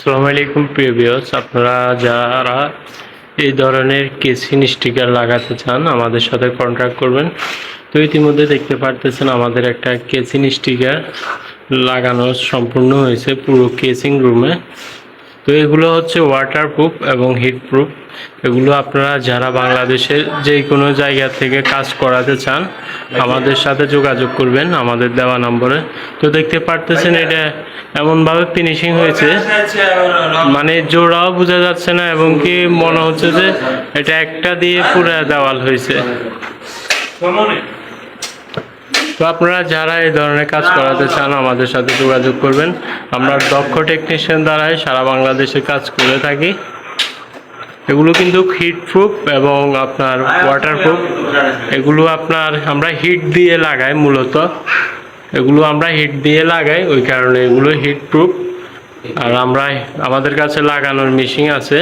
আসসালামু আলাইকুম, প্রিয় ভিউয়ার্স। আপনারা যারা এই ধরনের কেসিন স্টিকার লাগাতে চান, আমাদের সাথে কন্ট্যাক্ট করবেন। তো ইতিমধ্যে দেখতে পারতেছেন, আমাদের একটা কেসিন স্টিকার লাগানো সম্পূর্ণ হয়েছে পুরো কেসিং রুমে। তো এগুলো হচ্ছে ওয়াটারপ্রুফ এবং হিট প্রুফ এগুলো আপনারা যারা বাংলাদেশের যে কোনো জায়গা থেকে কাজ করাতে চান, আমাদের সাথে যোগাযোগ করবেন আমাদের দেওয়া নম্বরে। তো দেখতে পারতেছেন এটা এমনভাবে ফিনিশিং হয়েছে। মানে জোড়াও বোঝা যাচ্ছে না এবং কি মনে হচ্ছে যে এটা একটা দিয়ে পুরো দেওয়াল হয়েছে। তো আপনারা যারা এই ধরনের কাজ করাতে চান, আমাদের সাথে যোগাযোগ করবেন। আমরা দক্ষ টেকনিশিয়ান দ্বারাই সারা বাংলাদেশে কাজ করে থাকি। এগুলো কিন্তু হিট প্রুফ এবং আপনার ওয়াটার প্রুফ এগুলো আপনার আমরা হিট দিয়ে লাগাই মূলত। এগুলো আমরা হিট দিয়ে লাগাই, ওই কারণে এগুলো হিট প্রুফ আর আমরা, আমাদের কাছে লাগানোর মেশিন আছে।